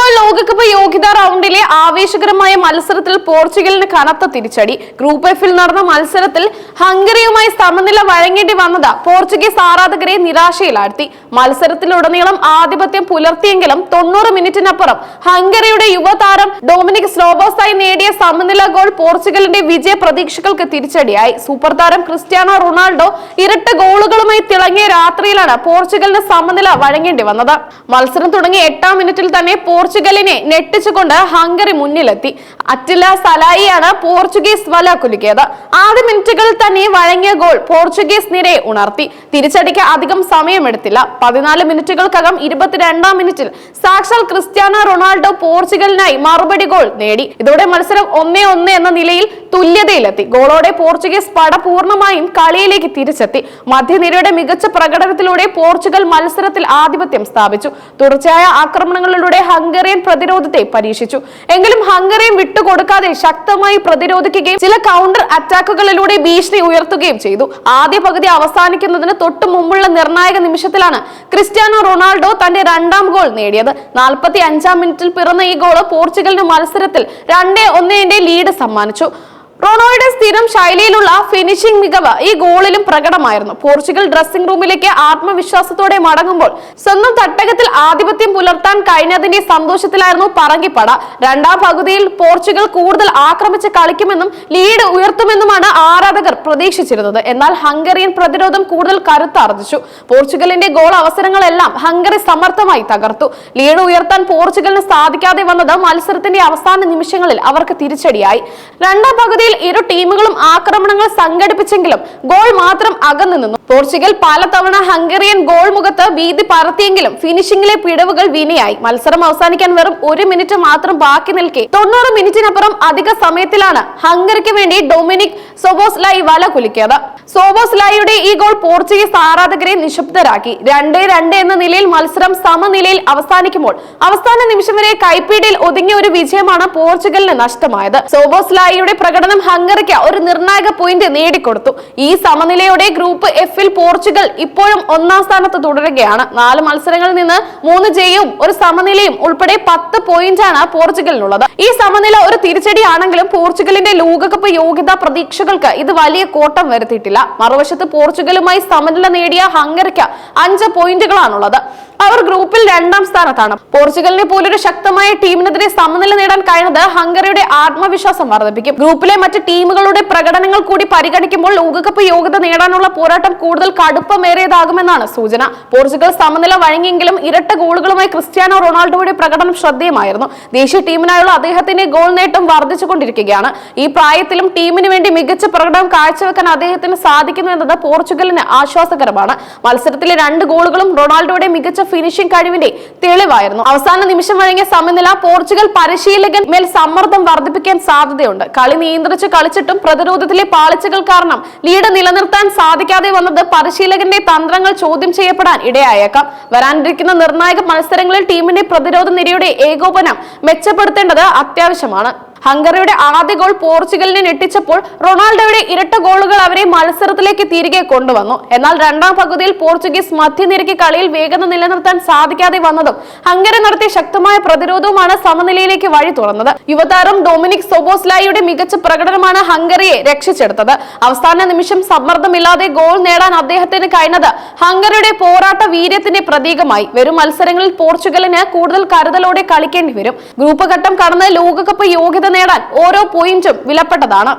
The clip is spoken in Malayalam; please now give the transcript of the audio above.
ഫുട്ബോൾ ലോകകപ്പ് യോഗ്യതാ റൗണ്ടിലെ ആവേശകരമായ മത്സരത്തിൽ പോർച്ചുഗലിന് കനത്ത തിരിച്ചടി. ഗ്രൂപ്പ് എഫിൽ നടന്ന മത്സരത്തിൽ ഹംഗറിയുമായി സമനില വഴങ്ങേണ്ടി വന്നത് പോർച്ചുഗീസ് ആരാധകരെ നിരാശയിലാഴ്ത്തി. മത്സരത്തിലുടനീളം ആധിപത്യം പുലർത്തിയെങ്കിലും തൊണ്ണൂറ് മിനിറ്റിനപ്പുറം ഹംഗറിയുടെ യുവതാരം ഡൊമിനിക് സ്ലോബോസായി നേടിയ സമനില ഗോൾ പോർച്ചുഗലിന്റെ വിജയ പ്രതീക്ഷകൾക്ക് തിരിച്ചടിയായി. സൂപ്പർ താരം ക്രിസ്ത്യാനോ റൊണാൾഡോ ഇരട്ട ഗോളുകളുമായി തിളങ്ങിയ രാത്രിയിലാണ് പോർച്ചുഗലിന് സമനില വഴങ്ങേണ്ടി വന്നത്. മത്സരം തുടങ്ങിയ എട്ടാം മിനിറ്റിൽ തന്നെ പോർച്ചുഗലിനെ ഞെട്ടിച്ചുകൊണ്ട് ഹംഗറി മുന്നിലെത്തി. അറ്റില സലായിയാണ് പോർച്ചുഗീസ് വല കുലുക്കിയത്. ആദ്യ മിനിറ്റുകളിൽ തന്നെ വഴങ്ങിയ ഗോൾ പോർച്ചുഗീസ് നിരയെ ഉണർത്തി. തിരിച്ചടിക്ക് അധികം സമയമെടുത്തില്ല. പതിനാല് മിനിറ്റുകൾക്കകം ഇരുപത്തിരണ്ടാം മിനിറ്റിൽ സാക്ഷാൽ ക്രിസ്ത്യാനോ റൊണാൾഡോ പോർച്ചുഗലിനായി മറുപടി ഗോൾ നേടി. ഇതോടെ മത്സരം ഒന്നേ ഒന്ന് എന്ന നിലയിൽ തുല്യതയിലെത്തി. ഗോളോടെ പോർച്ചുഗീസ് പട പൂർണമായും കളിയിലേക്ക് തിരിച്ചെത്തി. മധ്യനിരയുടെ മികച്ച പ്രകടനത്തിലൂടെ പോർച്ചുഗൽ മത്സരത്തിൽ ആധിപത്യം സ്ഥാപിച്ചു. തുടർച്ചയായ ആക്രമണങ്ങളിലൂടെ ഹംഗറിയൻ പ്രതിരോധത്തെ പരീക്ഷിച്ചു. എങ്കിലും ഹംഗറിയും വിട്ടുകൊടുക്കാതെ ശക്തമായി പ്രതിരോധിക്കുകയും ചില കൗണ്ടർ അറ്റാക്കുകളിലൂടെ ഭീഷണി ഉയർത്തുകയും ചെയ്തു. ആദ്യ പകുതി അവസാനിക്കുന്നതിന് തൊട്ടു മുമ്പുള്ള നിർണായക നിമിഷത്തിലാണ് ക്രിസ്ത്യാനോ റൊണാൾഡോ തന്റെ രണ്ടാം ഗോൾ നേടിയത്. നാൽപ്പത്തി അഞ്ചാം മിനിറ്റിൽ പിറന്ന ഈ ഗോൾ പോർച്ചുഗലിന് മത്സരത്തിൽ രണ്ടേ ഒന്നേന്റെ ലീഡ് സമ്മാനിച്ചു. റൊണോയുടെ സ്ഥിരം ശൈലിയിലുള്ള ഫിനിഷിംഗ് മികവ് ഈ ഗോളിലും പ്രകടമായിരുന്നു. പോർച്ചുഗൽ ഡ്രസ്സിംഗ് റൂമിലേക്ക് ആത്മവിശ്വാസത്തോടെ മടങ്ങുമ്പോൾ സ്വന്തം തട്ടകത്തിൽ ആധിപത്യം പുലർത്താൻ കഴിഞ്ഞതിന്റെ സന്തോഷത്തിലായിരുന്നു പറങ്കിപ്പട. രണ്ടാം പകുതിയിൽ പോർച്ചുഗൽ കൂടുതൽ ആക്രമിച്ച് കളിക്കുമെന്നും ലീഡ് ഉയർത്തുമെന്നുമാണ് ആരാധകർ പ്രതീക്ഷിച്ചിരുന്നത്. എന്നാൽ ഹംഗറിയൻ പ്രതിരോധം കൂടുതൽ കരുത്താർജിച്ചു. പോർച്ചുഗലിന്റെ ഗോൾ അവസരങ്ങളെല്ലാം ഹംഗറി സമർത്ഥമായി തകർത്തു. ലീഡ് ഉയർത്താൻ പോർച്ചുഗലിന് സാധിക്കാതെ വന്നത് മത്സരത്തിന്റെ അവസാന നിമിഷങ്ങളിൽ അവർക്ക് തിരിച്ചടിയായി. രണ്ടാം പകുതിയിൽ ഇരു ടീമുകളും ആക്രമണങ്ങൾ സംഘടിപ്പിച്ചെങ്കിലും ഗോൾ മാത്രം അകന്നു നിന്നു. പോർച്ചുഗൽ പലതവണ ഹംഗറിയൻ ഗോൾ മുഖത്ത് ഭീതി പറത്തിയെങ്കിലും ഫിനിഷിംഗിലെ പിഴവുകൾ വിനയായി മത്സരം അവസാനിക്കാൻ വെറും ഒരു മിനിറ്റ് മാത്രം ബാക്കി നിൽക്കെ. തൊണ്ണൂറ് മിനിറ്റിനപ്പുറം അധിക സമയത്തിലാണ് ഹംഗറിക്ക് വേണ്ടി ഡൊമിനിക് സോബോസ്ലായി വല കുലിക്കിയത്. സോബോസ്ലായിയുടെ ഈ ഗോൾ പോർച്ചുഗീസ് ആരാധകരെ നിശബ്ദരാക്കി. രണ്ടേ രണ്ട് എന്ന നിലയിൽ മത്സരം സമനിലയിൽ അവസാനിക്കുമ്പോൾ അവസാന നിമിഷം വരെ കൈപ്പീടിയിൽ ഒതുങ്ങിയ ഒരു വിജയമാണ് പോർച്ചുഗലിന് നഷ്ടമായത്. സോബോസ്ലായിയുടെ പ്രകടനം ഹംഗറിക്ക് ഒരു നിർണായക പോയിന്റ് നേടിക്കൊടുത്തു. ഈ സമനിലയോടെ ഗ്രൂപ്പ് എഫിൽ പോർച്ചുഗൽ ഇപ്പോഴും ഒന്നാം സ്ഥാനത്ത് തുടരുകയാണ്. നാല് മത്സരങ്ങളിൽ നിന്ന് മൂന്ന് ജയവും ഒരു സമനിലയും ഉൾപ്പെടെ പത്ത് പോയിന്റാണ് പോർച്ചുഗലിനുള്ളത്. ഈ സമനില ഒരു തിരിച്ചടിയാണെങ്കിലും പോർച്ചുഗലിന്റെ ലോകകപ്പ് യോഗ്യതാ പ്രതീക്ഷകൾക്ക് ഇത് വലിയ കോട്ടം വരുത്തിയിട്ടില്ല. മറുവശത്ത് പോർച്ചുഗലുമായി സമനില നേടിയ ഹംഗറിക്ക് അഞ്ച് പോയിന്റുകളാണുള്ളത്. അവർ ഗ്രൂപ്പിൽ രണ്ടാം സ്ഥാനത്താണ്. പോർച്ചുഗലിനെ പോലൊരു ശക്തമായ ടീമിനെതിരെ സമനില നേടാൻ കഴിഞ്ഞത് ഹംഗറിയുടെ ആത്മവിശ്വാസം വർദ്ധിപ്പിക്കും. ഗ്രൂപ്പിലെ മറ്റ് ടീമുകളുടെ പ്രകടനങ്ങൾ കൂടി പരിഗണിക്കുമ്പോൾ ലോകകപ്പ് യോഗ്യത നേടാനുള്ള പോരാട്ടം കൂടുതൽ കടുപ്പമേറിയതാകുമെന്നാണ് സൂചന. പോർച്ചുഗൽ സമനില വഴങ്ങിയെങ്കിലും ഇരട്ട ഗോളുകളുമായി ക്രിസ്ത്യാനോ റൊണാൾഡോയുടെ പ്രകടനം ശ്രദ്ധേയമായിരുന്നു. ദേശീയ ടീമിനായുള്ള അദ്ദേഹത്തിന്റെ ഗോൾ നേട്ടം വർദ്ധിച്ചുകൊണ്ടിരിക്കുകയാണ്. ഈ പ്രായത്തിലും ടീമിന് വേണ്ടി മികച്ച പ്രകടനം കാഴ്ചവെക്കാൻ അദ്ദേഹത്തിന് സാധിക്കുന്നു എന്നത് പോർച്ചുഗലിന് ആശ്വാസകരമാണ്. മത്സരത്തിലെ രണ്ട് ഗോളുകളും റൊണാൾഡോയുടെ മികച്ച ഫിനിഷിംഗ് കഴിവിന്റെ തെളിവായിരുന്നു. അവസാന നിമിഷം വഴങ്ങിയ സമനില പോർച്ചുഗൽ പരിശീലകൻ മേൽ സമ്മർദ്ദം വർദ്ധിപ്പിക്കാൻ സാധ്യതയുണ്ട്. കളി നിയന്ത്രിച്ച് കളിച്ചിട്ടും പ്രതിരോധത്തിലെ പാളിച്ചകൾ കാരണം ലീഡ് നിലനിർത്താൻ സാധിക്കാതെ വന്നത് പരിശീലകന്റെ തന്ത്രങ്ങൾ ചോദ്യം ചെയ്യപ്പെടാൻ ഇടയായേക്കാം. വരാനിരിക്കുന്ന നിർണായക മത്സരങ്ങളിൽ ടീമിന്റെ പ്രതിരോധ നിരയുടെ ഏകോപനം മെച്ചപ്പെടുത്തേണ്ടത് അത്യാവശ്യമാണ്. ഹംഗറിയുടെ ആദ്യ ഗോൾ പോർച്ചുഗലിനെ ഞെട്ടിച്ചപ്പോൾ റൊണാൾഡോയുടെ ഇരട്ട ഗോളുകൾ അവരെ മത്സരത്തിലേക്ക് തിരികെ കൊണ്ടുവന്നു. എന്നാൽ രണ്ടാം പകുതിയിൽ പോർച്ചുഗീസ് മധ്യനിരക്ക് കളിയിൽ വേഗത നിലനിർത്താൻ സാധിക്കാതെ വന്നതും ഹംഗറി നടത്തിയ ശക്തമായ പ്രതിരോധവുമാണ് സമനിലയിലേക്ക് വഴി തുറന്നത്. യുവതാരം ഡൊമിനിക് സൊബോസ്ലായിയുടെ മികച്ച പ്രകടനമാണ് ഹംഗറിയെ രക്ഷിച്ചെടുത്തത്. അവസാന നിമിഷം സമ്മർദ്ദമില്ലാതെ ഗോൾ നേടാൻ അദ്ദേഹത്തിന് കഴിഞ്ഞത് ഹംഗറിയുടെ പോരാട്ട വീര്യത്തിന്റെ പ്രതീകമായി. വരും മത്സരങ്ങളിൽ പോർച്ചുഗലിന് കൂടുതൽ കരുതലോടെ കളിക്കേണ്ടി വരും. ഗ്രൂപ്പ് ഘട്ടം കടന്ന് ലോകകപ്പ് യോഗ്യത നേടാൻ ഓരോ പോയിന്റും വിലപ്പെട്ടതാണ്.